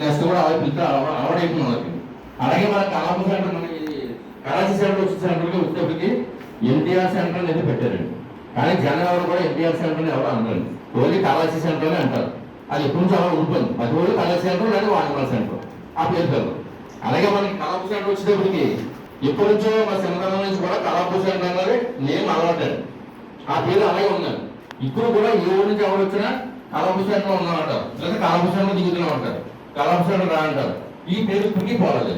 Next కూడా అలాగే పిల్లలు అలవాటైపోయింది వాళ్ళకి. అలాగే మన కళాపు సెంటర్ మనకి కళాశీ సెంటర్ వచ్చే సెంటర్కి వచ్చేటప్పటికి ఎన్టీఆర్ సెంటర్ అనేది పెట్టారండి. కానీ జనం ఎవరు కూడా ఎన్టీఆర్ సెంటర్ అని ఎవరు అనరండి ఓన్లీ కళాశీ సెంటర్ అని అంటారు. అది ఎప్పటి నుంచి అలా ఉంటుంది పది రోజులు కళాశీ సెంటర్ లేదా వాణిమల సెంటర్. ఆ పేరు పేరు. అలాగే మనకి కళాప సెంటర్ వచ్చేటప్పటికి ఎప్పటి నుంచో మా చిన్నతనం నుంచి కూడా కళాప సెంటర్ అన్నది నేను అలవాటాను ఆ పేరు అలాగే ఉన్నాను ఇప్పుడు కూడా ఏ ఊరు నుంచి ఎవరు వచ్చినా కళాప సెంటర్ ఉన్నామంటారు లేదా కళాప సెంటర్ దిగుతున్నాం అంటారు సెంటర్ రా అంటారు. ఈ పేరు ఇప్పటికీ పోలేదు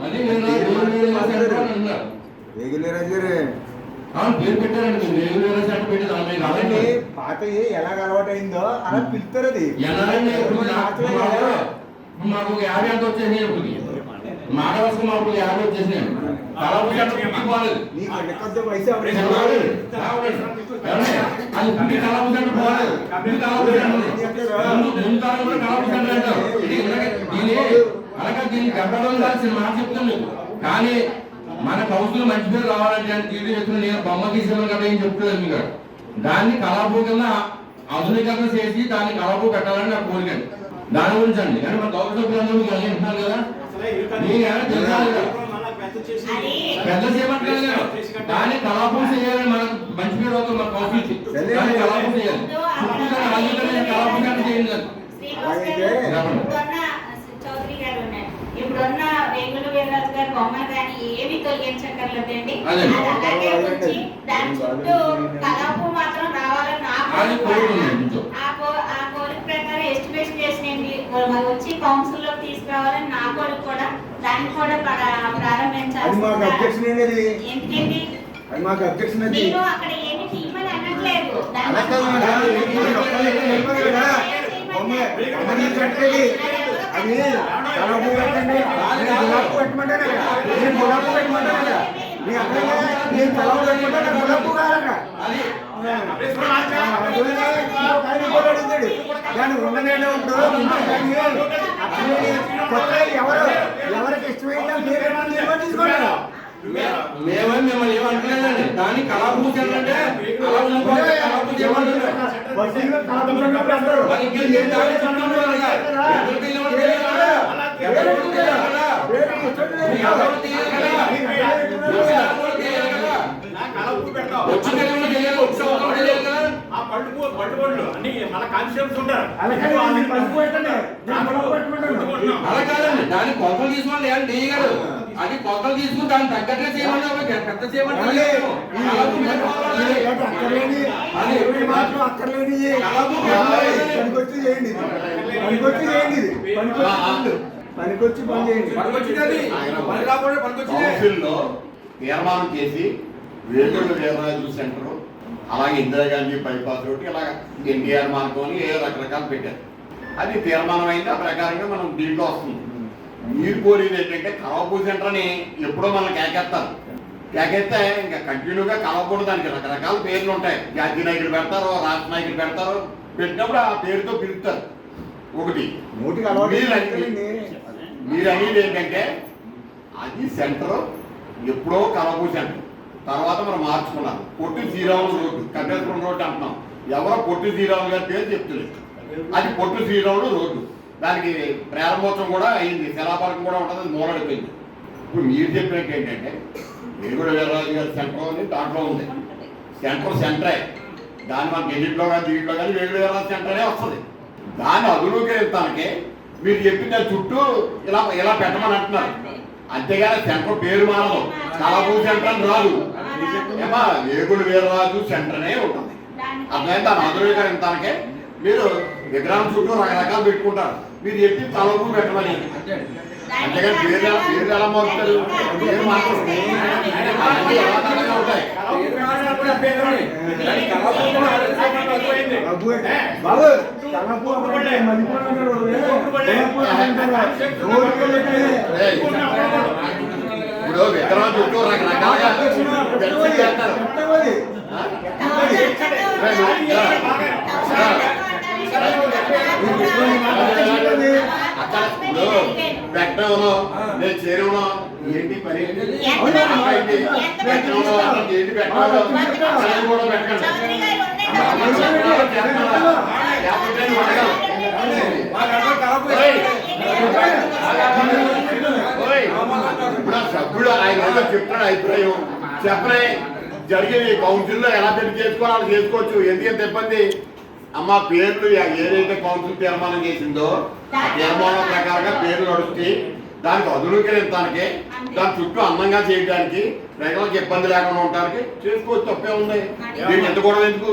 మళ్ళీ నేను వేరు వేరు మా సెంటర్ అని అన్నారు. ఆ, పేరు పెట్టారండి మీరు. వేరు వేరు సెంటర్ పెట్టి దాని మీద అలాంటి పాత ఎలా అలవాటైందో అలా పిలుస్తారు అది. మార్చలేదు మాకు యాభై అంత వచ్చేసినాయి వరకు మాకు యాభై వచ్చేసినాయి అలాగే దీన్ని గర్భం కాల్సిన మాట చెప్తాను కానీ మన కౌన్సిల్ మంచి పేరు రావాలంటే అని తీరు చెప్తున్న నేను బొమ్మ గీసాను కదా ఏం చెప్తుంది మీకు. దాన్ని కళాపు కింద ఆధునీకరణ చేసి దాన్ని కళాపు పెట్టాలని నా కోరిక. దాని గురించి అండి. కానీ మన గౌరవ సభ్యులందరూ కదా. పెద్ద చేయమంటారు నేను దాన్ని కళాపం చేయాలని మనం మంచి పేరు అవుతుంది మన కౌన్సిల్కి దాన్ని కళాపం చేయాలి. చుట్టూ దాన్ని ఆధునీకరణ కళాపం కింద చేయండి దాన్ని. అలాగైతే ఇప్పుడున్న చౌదరి గారు ఉన్నారు. ఇప్పుడున్న వేగుల వీరరాజు గారి బొమ్మలు కానీ ఏమి తొలగించక్కర్లేదండి. అదే. అది అలాగే ఉంచి దాని చుట్టూ కలాపు మాత్రం రావాలని నా అది కోరిక. కోరుకున్నాను ఇంట్లో. ఆ కోరిక ప్రకారం ఎస్టిమేషన్ చేసినండి మరి వచ్చి కౌన్సిల్లోకి తీసుకురావాలని నా కోరిక కూడా దాన్ని కూడా ప్రారంభించాలి మాకు అబ్జెక్షన్ అనేది ఎందుకండి అది మాకు అబ్జెక్షన్ అది నేను అక్కడ ఏమి అనట్లేదు. అది కలపు పెట్టండి. నేను గులాబీ పెట్టమంటాను? కదా. నేను గులాబీ పెట్టమంటాను? కదా. నీ అక్కడ నేను కలవ పెట్టమంటాను? గులాబీ కాదట ఆయన కూడా అడుగుతాడు దాని ఉండనే ఉంటాడు అట్లనే కొత్త ఎవరు ఎవరికి ఇష్టమైన తీసుకుంటారు మేమే మిమ్మల్ని ఏమంటలేదండి దాన్ని కళాపం చేయాలంటే అలా అలా కాదండి దాన్ని కొలతలు తీసుకొని లేదు డి గారు అది కొలతలు తీసుకుని దాన్ని తగ్గట్టుగా చేయమని పెద్ద ఏంటి అక్కర్లేని పనికొచ్చి చేయండి. పనికొచ్చి చేయండి. పనికొచ్చి పనికొచ్చి పని చేయండి. పనికొచ్చింది పని రాకుండా పనికొచ్చింది. తీర్మానం చేసి వేగుడు వీరరాజు సెంటర్ అలాగే ఇందిరాగాంధీ బైపాస్ రోడ్డు ఇలా ఎన్టీఆర్ మార్గం అని ఏ రకరకాలు పెట్టారు. అది తీర్మానం అయింది ఆ ప్రకారంగా మనం దీంట్లో వస్తుంది మీరు కోరేది ఏంటంటే కలవపూ సెంటర్ అని ఎప్పుడో మనం కేకేస్తారు. కేకేస్తే ఇంకా కంటిన్యూగా కలవకూడదు దానికి రకరకాల పేర్లు ఉంటాయి. జాతీయ నాయకులు పెడతారు రాష్ట్ర నాయకులు పెడతారు. పెట్టినప్పుడు ఆ పేరుతో పిలుస్తారు. ఒకటి మీరు అనేది ఏంటంటే అది సెంటర్ ఎప్పుడో కలబూ సెంటర్. తర్వాత మనం మార్చుకున్నాం. పొట్టి శ్రీరాములు రోడ్డు కట్టేశ్వరం రోడ్డు అంటున్నాం. ఎవరో పొట్టి శ్రీరాములు గారి పేరు చెప్తులేదు. అది పొట్టి శ్రీరాములు రోడ్డు. దానికి ప్రారంభోత్సవం కూడా అయింది. శిలాపలకం కూడా ఉంటుంది మూలడిపోయింది ఇప్పుడు మీరు చెప్పినట్టు ఏంటంటే వేగుడ వీరరాజు గారి సెంటర్ అని దాంట్లో ఉంది. సెంటర్ సెంటరే. దాని మన గెజిట్లో కానీ దీంట్లో కానీ వేగుడ వీరరాజు సెంటరే వస్తుంది. దాన్ని అదునుకరించడానికి మీరు చెప్పిన చుట్టూ ఇలా ఇలా పెట్టమని అంటున్నారు. అంతేగాని సెంటర్ పేరు మారదు. కలబూ సెంటర్ రాదు. ఏమా వేగుడు వీరరాజు సెంటర్నే ఉంటుంది. అర్థమైంది దాని తనకే. మీరు విగ్రహం చుట్టూ రకరకాలు పెట్టుకుంటారు. మీరు చెప్పి తలపు పెట్టమని. అంతేగాని పేరు ఎలా పేరు ఎలా మారుతారు పేరు ఇప్పుడు విగ్రహం చుట్టూ రకరకాలుగా చేస్తారు? అక్కడ ఇప్పుడు పెట్టడంలో నేను చేరవడం ఏంటి పని ఏంటి ఇప్పుడు సభ్యుడు ఆయన చెప్తాడు అభిప్రాయం చెప్పలే జరిగేది కౌన్సిల్లో ఎలా పెళ్ళి చేసుకోవాలి చేసుకోవచ్చు ఎందుకంత ఇబ్బంది అమ్మ పేర్లు ఏదైతే కౌన్సిల్ తీర్మానం చేసిందో తీర్మానం ప్రకారంగా పేర్లు నడుస్తాయి. దానికి అదునుకరించడానికి దాని చుట్టూ అందంగా చేయడానికి ప్రజలకు ఇబ్బంది లేకుండా ఉండడానికి చేసుకోవచ్చు తప్పే ఉంది. దీనికి ఎంత కూడా ఎందుకు.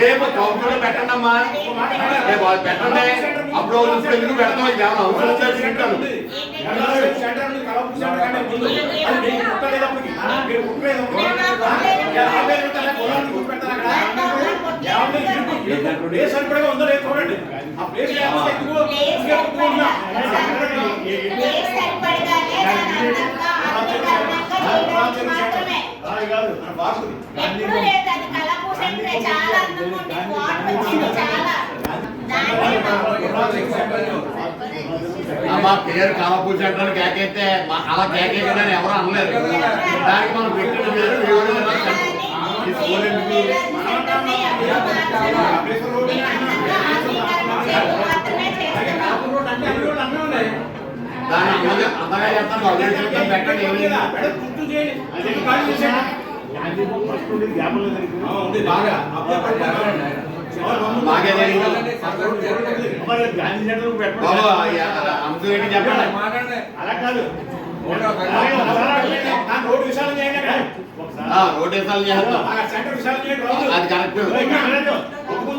రేపు కౌన్సిల్ పెట్టండి అమ్మా రేపు అది పెట్టండి. అప్పుడు ఎందుకు పెడతాం? ఇది ఏమన్నా అవసరం చేసి ఉంటాను ప్లేస్ సరిపడగానే దాని అందంగా ఆరోగ్యకరంగా చేయడానికి మాత్రమే ఎప్పుడూ లేదు అది కళాపూ సెంటరే చాలా అందంగా ఉంది మా పేరు కలపూసి సెంటర్ కేకైతే అలా కేకేయదని ఎవరు అనలేదు దానికి మనం పెట్టిన పేరు వివరణ ఈ స్కూల్ ఎందుకు దాన్ని అందంగా అందంగా చేస్తాను వాళ్ళు ఏం చేస్తాం పెట్టండి ఏమి బాగా. జరిగింది. బాబు అంశం చెప్పండి. అలా కాదు. రోడ్డు విశాలం చేయండి. అక్కడ. ఆ, రోడ్ వేసాలు చేస్తాం ఆ సెంటర్ విశాలం చేయండి రాదు. అది కరెక్ట్.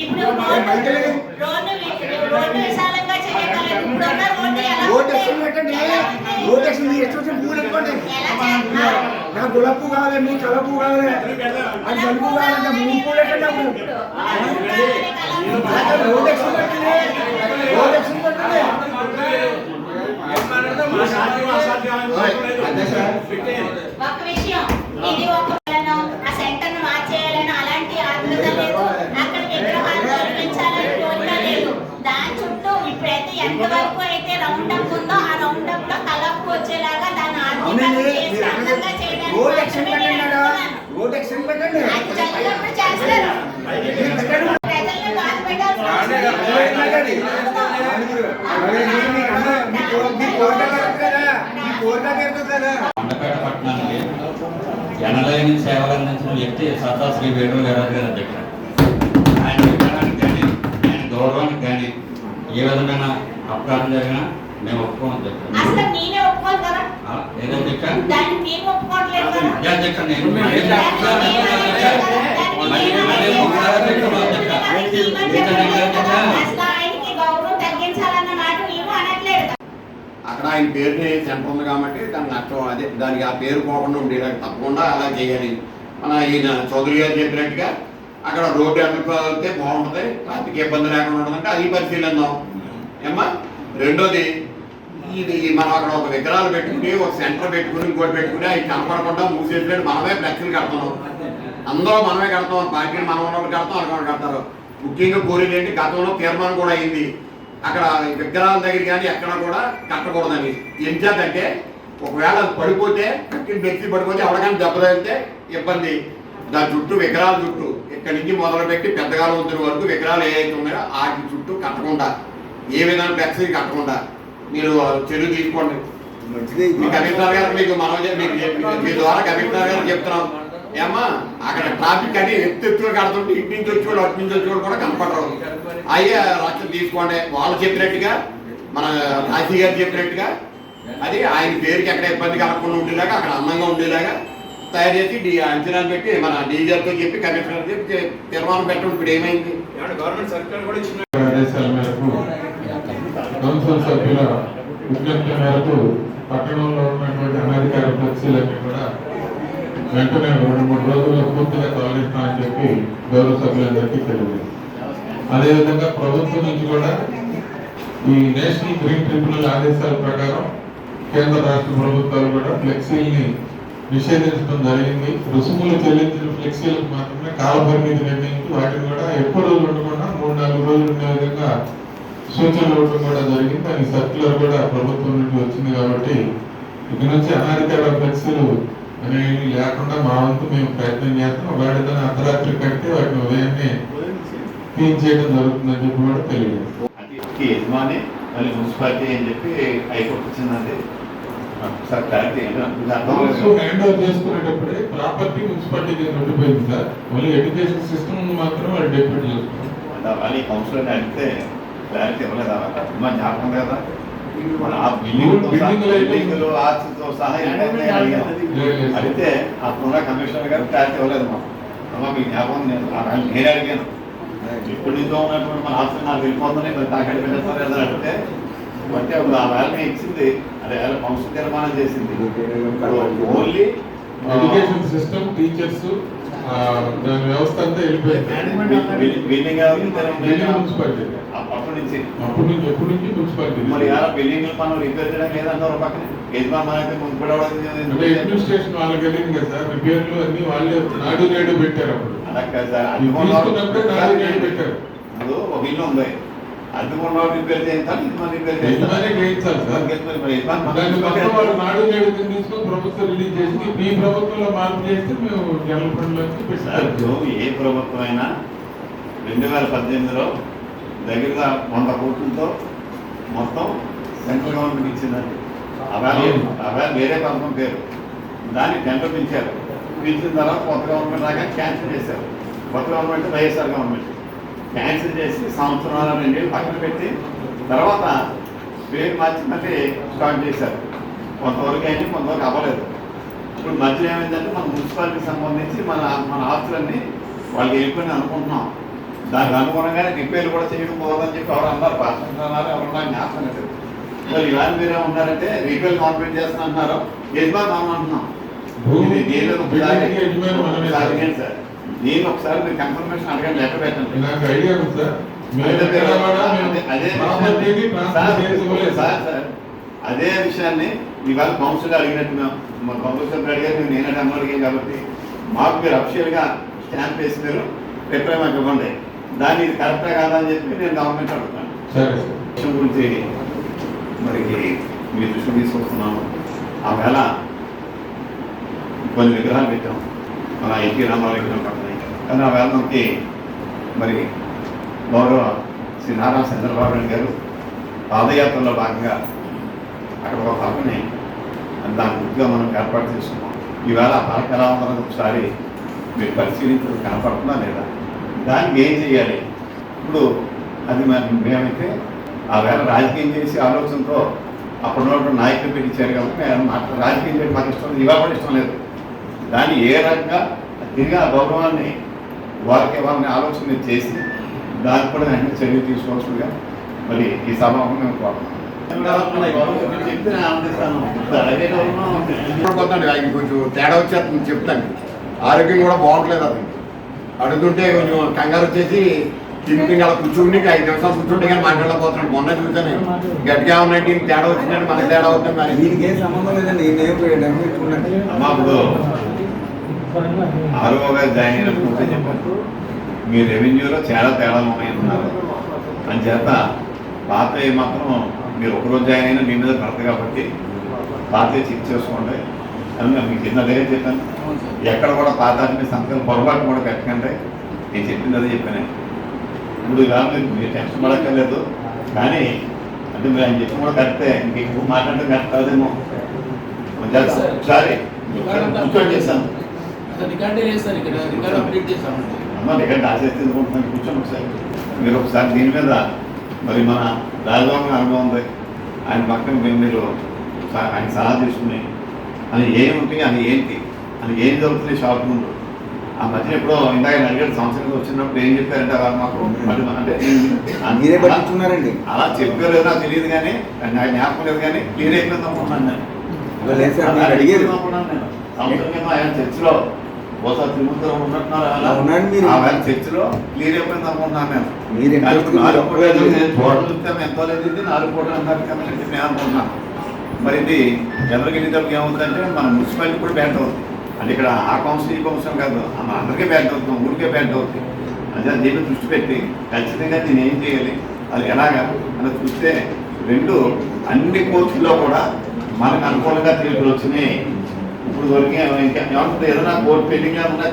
ఇప్పుడు రోడ్డు విశాలంగా చేయగలరు ఎక్కడ గులాబ్ పువ్వు కావాలి మీ కలర్ పువ్వు కావాలి. అది పువ్వు కావాలంటే మూడు పూలు అలాగే రోడ్ ఒక విషయం ఇది ఒక ఆ సెంటర్ను మార్చేయాలని అలాంటి ఆత్రుత లేదు. అక్కడ విగ్రహాలు నిర్మించాలని కోరిక లేదు. దాని చుట్టూ ఇప్పుడైతే ఎంత వరకు అయితే రౌండ్ అప్ ఉందో ఆ రౌండ్ అప్లో కలపు వచ్చేలాగా దాన్ని ఆర్థికంగా చేసి అందంగా చేయడానికి అది జరిగినప్పుడు చేస్తారు. ప్రజల్ని బాధ పెట్టాల్సిన కోరిక తీరుతుంది పట్టణానికి ఎనలేని సేవలు అందించిన వ్యక్తి సత్తా శ్రీ వేణు గారు గారు అధ్యక్షుడు ఆయన విధానానికి కానీ ఆయన గౌరవానికి కానీ ఏ విధమైన అపకారం జరిగినా మేము ఒప్పుకోం అధ్యక్షుడు అసలు నేనే ఒప్పుకోను కదా? ఆ, ఏదో అధ్యక్ష దాన్ని మేము ఒప్పుకోవట్లేదు కదా? అదే అధ్యక్ష నేను మళ్ళీ ఒప్పుకోను అధ్యక్ష. మళ్ళీ మళ్ళీ ఒప్పుకోను అధ్యక్ష. ఏంటంటే అధ్యక్ష, అసలు ఆయనకి గౌరవం తగ్గించాలన్న మాట మేము అనట్లేదు కదా. అక్కడ ఆయన పేరుని సెంటర్ ఉంది కాబట్టి దాన్ని నష్టం అదే. దానికి ఆ పేరు పోకుండా ఉండేలా తప్పకుండా అలా చేయాలి. మన ఈయన చౌదరి గారు చెప్పినట్టుగా అక్కడ రోడ్డు ఎన్నుకోతే బాగుంటుంది ట్రాఫిక్ ఇబ్బంది లేకుండా ఉంటుందంటే అది పరిశీలిద్దాం. ఏమ్మా? రెండోది ఇది మనం అక్కడ ఒక విగ్రహాలు పెట్టుకుని ఒక సెంటర్ పెట్టుకుని ఇంకోటి పెట్టుకుని అవి కనపడకుండా మూసేసినట్టు మనమే ఫ్లెక్సీలు కడుతున్నాం అందరూ మనమే కడతాం పార్టీని మనం ఉన్నప్పుడు కడతాం అక్కడ కడతారు. ముఖ్యంగా కోరేది ఏంటి గతంలో తీర్మానం కూడా అయింది. అక్కడ విగ్రహాల దగ్గర కానీ ఎక్కడ కూడా కట్టకూడదని ఎంచేతంటే ఒకవేళ అది పడిపోతే కట్టిన వ్యక్తి పడిపోతే ఎవరికైనా దెబ్బ తగిలితే ఇబ్బంది. దాని చుట్టూ విగ్రహాల చుట్టూ ఇక్కడి నుంచి మొదలుపెట్టి పెద్దగాల వద్దుల వరకు విగ్రహాలు ఏవైతే ఉన్నాయో వాటి చుట్టూ కట్టకుండా ఏ విధంగా ఫ్లెక్సీ కట్టకుండా మీరు చర్య తీసుకోండి. మీ కమిషనర్ గారు మీకు మనం మీకు మీ ద్వారా కమిషనర్ గారు చెప్తున్నాం. ఏమ్మా అక్కడ ట్రాఫిక్ అని ఎత్తు ఎత్తుగా కడుతుంటే ఇటు నుంచి వచ్చేవాడు అటు నుంచి వచ్చేవాడు కూడా కనపడరు. అయ్యే రక్షణ తీసుకోండి. వాళ్ళు చెప్పినట్టుగా మన రాజీ గారు చెప్పినట్టుగా అది ఆయన పేరుకి ఎక్కడ ఇబ్బంది కలగకుండా ఉండేలాగా అక్కడ అందంగా ఉండేలాగా తయారు చేసి డి అంచనాలు పెట్టి మన డీజర్తో చెప్పి కమిషనర్ చెప్పి తీర్మానం పెట్టడం ఇప్పుడు ఏమైంది? గవర్నమెంట్ సర్కిల్ కూడా ఇచ్చిన ఆదేశాల మేరకు కౌన్సిల్ సభ్యుల విజ్ఞప్తి మేరకు పట్టణంలో ఉన్నటువంటి అనధికార ఫ్లెక్సీలన్నీ కూడా వెంటనే రెండు మూడు రోజుల్లో పూర్తిగా తొలగిస్తామని చెప్పి గౌరవ సభ్యులందరికీ తెలియదు అదేవిధంగా ప్రభుత్వం నుంచి కూడా ఈ నేషనల్ గ్రీన్ ట్రిబ్యునల్ ఆదేశాల ప్రకారం కేంద్ర రాష్ట్ర ప్రభుత్వాలు కూడా ఫ్లెక్సీల్ని నిషేధించడం జరిగింది. రుసుములు చెల్లించిన ఫ్లెక్సీలకు మాత్రమే కాలపరిమితి నిర్ణయించి వాటిని కూడా ఎక్కువ రోజులు ఉండకుండా మూడు నాలుగు రోజులు ఉండే విధంగా సూచనలు ఇవ్వడం కూడా జరిగింది. దాని సర్క్యులర్ కూడా ప్రభుత్వం నుండి వచ్చింది కాబట్టి ఇక నుంచి అనాధికార ఫ్లెక్సీలు అనేవి లేకుండా మా వంతు మేము ప్రయత్నం చేస్తాం. వాటితో అర్ధరాత్రి కట్టి వాటిని ఉదయాన్నే క్లీన్ చేయడం జరుగుతుందని చెప్పి కూడా తెలియదు. యజమాని మళ్ళీ మున్సిపాలిటీ అని చెప్పి హైకోర్టు వచ్చిందండి. హ్యాండ్ ఓవర్ చేసుకునేటప్పుడే ప్రాపర్టీ మున్సిపాలిటీ ఉండిపోయింది సార్. మళ్ళీ ఎడ్యుకేషన్ సిస్టమ్ మాత్రం వాళ్ళు డెప్యూట్ చేస్తున్నారు అడిగితే క్లారిటీ ఇవ్వలేదు? మా జ్ఞాపకం కదా బిల్డింగ్లు ఆర్చితో సహా. అడిగితే అప్పుడున్న కమిషనర్ గారు క్లారిటీ ఇవ్వలేదు మాకు. అమ్మ మీ జ్ఞాపకం నేను అడిగాను. ఇప్పుడు నుంచో ఉన్నటువంటి మన ఆస్తి నాకు వెళ్ళిపోతుంది మరి తాకడి పెట్టేస్తారు ఏదో అడిగితే అంటే అప్పుడు ఆ వేళని ఇచ్చింది అదే వేళ కౌన్సిల్ తీర్మానం చేసింది. ఓన్లీ ఎడ్యుకేషన్ సిస్టమ్ టీచర్స్ దాని వ్యవస్థ అంతా వెళ్ళిపోయింది. మున్సిపాలిటీ. అప్పటి నుంచి. అప్పటి నుంచి ఎప్పటి నుంచి మున్సిపాలిటీ? మరి ఇలా బిల్డింగ్ మనం రిపేర్ చేయడం పక్కన. మున్సిపల్ అడ్మినిస్ట్రేషన్ వాళ్ళకి వెళ్ళింది కదా సార్ రిపేర్లు అన్ని వాళ్ళే నాడు నేడు పెట్టారు అప్పుడు. అలా తీసుకున్నప్పుడే నాడు నేడు పెట్టారు. ఒక ఇల్లు ఉంది. రిపేర్ చేయించాలి రిపేర్ చేయించాలి. సార్. నాడు నేడు తీసుకొని ప్రభుత్వం రిలీజ్ చేసి మీ ప్రభుత్వంలో మార్పు చేస్తే మేము జనరల్ ఫండ్లోకి సార్ పెట్టారు ఇప్పుడు ఏ ప్రభుత్వం అయినా రెండు వేల పద్దెనిమిదిలో దగ్గరగా వంద కోట్లతో మొత్తం సెంట్రల్ గవర్నమెంట్ ఇచ్చిందండి. అవాళ వేరే పథకం పేరు. దాన్ని టెండర్ పిలిచారు పిలిచిన తర్వాత కొత్త గవర్నమెంట్ రాగా క్యాన్సిల్ చేశారు. కొత్త గవర్నమెంట్ వైఎస్ఆర్ గవర్నమెంట్ క్యాన్సిల్ చేసి సంవత్సరాల రెండేళ్ళు పక్కన పెట్టి తర్వాత పేరు మార్చి మళ్ళీ స్టార్ట్ చేశారు. కొంతవరకు అయింది కొంతవరకు అవ్వలేదు. ఇప్పుడు మధ్యలో ఏమైందంటే మన మున్సిపాలిటీకి సంబంధించి మన మన ఆస్తులన్నీ వాళ్ళకి వెళ్ళిపోయి అనుకుంటున్నాం. దానికి అనుగుణంగానే రిపేర్లు కూడా చేయడం పోదని చెప్పి ఎవరు అన్నారు. పార్టీ అన్నారు ఎవరు జ్ఞాపకం లేదు. మరి ఇలాంటి మీరే ఉన్నారంటే రిపేర్ కాన్ఫిడెంట్ చేస్తున్నా అంటున్నారు యజమాని మనం అంటున్నాం సార్. దీన్ని ఒకసారి మీరు కన్ఫర్మేషన్ అడగండి లెక్క పెట్టండి. నాకు ఐడియా ఉంది సార్. అదే విషయాన్ని- ఇవాళ కౌన్సిల్ అడిగినట్టు మా కౌన్సిల్ అడిగారు నేనే అమ్మ అడిగాం కాబట్టి మాకు మీరు అఫిషియల్గా స్టాంప్ వేసి మీరు రిప్లై మాకు ఇవ్వండి. దాన్ని ఇది కరెక్టా కాదా అని చెప్పి నేను గవర్నమెంట్ అడుగుతాను. విషయం గురించి మరి మీ దృష్టి తీసుకొస్తున్నాను ఆ వేళ కొన్ని విగ్రహాలు పెట్టాం మన ఎన్టీ రామారావు విగ్రహం కానీ ఆ వేళ మనకి మరి గౌరవ శ్రీ నారా చంద్రబాబు నాయుడు గారు పాదయాత్రలో భాగంగా అక్కడ ఒక పక్కనే దాని గుర్తుగా మనం ఏర్పాటు చేసుకున్నాం. ఈవేళ ఆ ఎలా ఉందన్నది ఒకసారి మీరు పరిశీలించడం కనపడుతుందా లేదా? దానికి ఏం చేయాలి? ఇప్పుడు అది మరి మేమైతే ఆ వేళ రాజకీయం చేసి ఆలోచనతో అప్పుడు నాయకులు పెట్టించారు కాబట్టి ఆయన రాజకీయం చేయడం మాకు ఇష్టం ఇవాళ కూడా ఇష్టం లేదు. దాన్ని ఏ రకంగా తిరిగి ఆ గౌరవాన్ని వారికి వాళ్ళని ఆలోచన చేసి దానికి కూడా వెంటనే చర్య తీసుకోవాల్సిందిగా మరి ఈ సభ మేము కోరుతున్నాం చెప్తే కొంచెం తేడా వచ్చేస్తుంది చెప్తాను ఆరోగ్యం కూడా బాగుంటలేదు అతను అడుగుతుంటే కొంచెం కంగారు వచ్చేసి తిని అలా కూర్చుండి ఐదు నిమిషాలు కూర్చుంటే కానీ మాట్లాడలేకపోతున్నాడు మొన్న చూసాను గట్టిగా ఉన్నట్టు తేడా వచ్చిందంటే మనకి తేడా అవుతుంది మరి దీనికి ఏం సంబంధం లేదండి నేను డెఫినెట్ మా ఇప్పుడు ఆరుగా జాయిన్ అయినప్పుడు చెప్పారు మీ రెవెన్యూలో చాలా తేడాలు ఉన్నాయన్నారు అని చేత పాత మాత్రం మీరు ఒకరోజు జాయిన్ అయినా మీ మీద పడదు కాబట్టి పాత చెక్ చేసుకోండి. అని నేను మీకు కింద అదే చెప్పాను. ఎక్కడ కూడా పాత మీ సంతకం పొరపాటు కూడా పెట్టకండి. నేను చెప్పింది అదే చెప్పాను. ఇప్పుడు ఇలా మీరు టెన్షన్ పడక్కర్లేదు. కానీ అంటే మీరు ఆయన చెప్పిన కూడా కరెక్టే. ఇంక ఎక్కువ మాట్లాడడం కరెక్ట్ కాదేమో. ఒకసారి కూర్చోండి చేశాను రికార్డే లేదు సార్ ఇక్కడ. రికార్డ్ అప్డేట్ అమ్మ కూర్చొని ఒకసారి. మీరు ఒకసారి దీని మీద మరి మన రాజభవన్ అనుభవం ఆయన పక్కన మేము మీరు ఆయన సలహా తీసుకుని అది ఏముంటాయి అది ఏంటి అది ఏం జరుగుతుంది షాప్ ముందు? ఆ మధ్య ఎప్పుడో ఇందాక నేను అడిగాడు సంవత్సరం వచ్చినప్పుడు ఏం చెప్పారంటే వాళ్ళు మాకు అంటే మీరే అలా- పట్టించుకున్నారండి. అలా చెప్పారు నాకు తెలియదు కానీ నాకు జ్ఞాపకం లేదు కానీ క్లియర్ అయిపోయింది అనుకుంటున్నాను నేను లేదు అడిగారు. అనుకున్నాను నేను. సంవత్సరం ఆయన చర్చిలో బహుశా తిరుగుతూ ఉన్నట్టున్నారు చర్చిలో క్లియర్ అయిపోయింది అనుకుంటున్నాను నేను. నాలుగు? కోట్లు నేను చూడడం చూస్తే ఎంతో లేదు నాలుగు కోట్లు చెప్పి నేను అనుకుంటున్నాను మరి ఇది ఎవరికి ఏమవుతుందంటే మన మున్సిపాలిటీ కూడా బ్యాట్ అవుతుంది. అంటే ఇక్కడ ఆ కౌన్సిల్ ఈ కౌన్సిల్ కాదు మన అందరికీ బ్యాట్ అవుతుంది ఊరికే బ్యాట్ అవుతుంది. అదే దీన్ని దృష్టి పెట్టి ఖచ్చితంగా దీన్ని ఏం చేయాలి? అది ఎలాగా? అని చూస్తే రెండు అన్ని కోర్టుల్లో కూడా మనకు అనుకూలంగా తీర్పులు వచ్చినాయి. ఇప్పుడు దొరికి ఇంకా ఏమంటుంది ఏదైనా కోర్టు పెండింగ్ ఉన్నా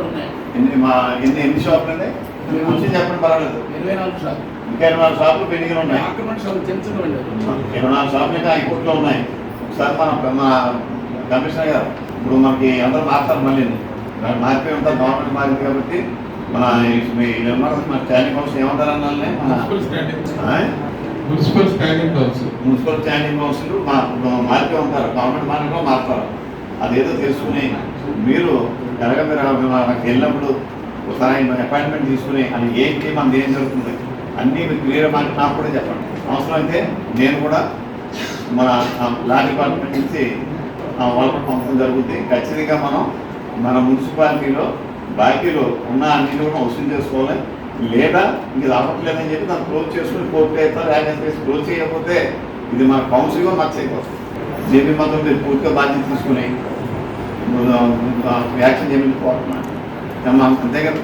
ఉన్నాయి. ఎన్ని మా ఎన్ని ఎన్ని షాపులు ఉన్నాయి మీ గురించి చెప్పండి పర్వాలేదు. ఇరవై నాలుగు సార్లు ఇంకా ఇరవై నాలుగు షాపులు పెండింగ్ ఉన్నాయి. ఇరవై నాలుగు షాపులు ఇంకా హైకోర్టులో ఉన్నాయి. ఒకసారి మన మన కమిషనర్ గారు ఇప్పుడు మనకి అందరూ మారుతారు మళ్ళీ. మరి మారిపోయి ఉంటారు గవర్నమెంట్ మారింది కాబట్టి మన ఈ- మీ నిర్మాణ మన స్టాండింగ్ హౌస్ ఏమంటారు అన్నాలనే మన municipal standing council. Municipal standing council మా మారిపోయి ఉంటారు గవర్నమెంట్ మార్గంలో మారుతారు. అదేదో తెలుసుకుని మీరు ఎలాగ నాకు వెళ్ళినప్పుడు ఒకసారి అపాయింట్మెంట్ తీసుకుని అది ఏంటి మన ఏం జరుగుతుంది అన్నీ మీరు క్లియర్ మాట నాకు కూడా చెప్పండి. అవసరం అయితే నేను కూడా మన లా డిపార్ట్మెంట్ నుంచి ఆ, పంపడం జరుగుతుంది ఖచ్చితంగా మనం మన మున్సిపాలిటీలో బాకీలో ఉన్న అన్నింటినీ కూడా వసూలు చేసుకోవాలి. లేదా ఇది రావట్లేదని చెప్పి దాన్ని క్లోజ్ చేసుకుని కోర్టు వేస్తారు యాక్షన్ చేసి క్లోజ్ చేయకపోతే ఇది మన కౌన్సిల్గా మార్చేయకపోతుంది జేపీ మాత్రం మీరు పూర్తిగా బాధ్యత తీసుకుని యాక్షన్ చేయమని కోరుతున్నాను అంతే కదా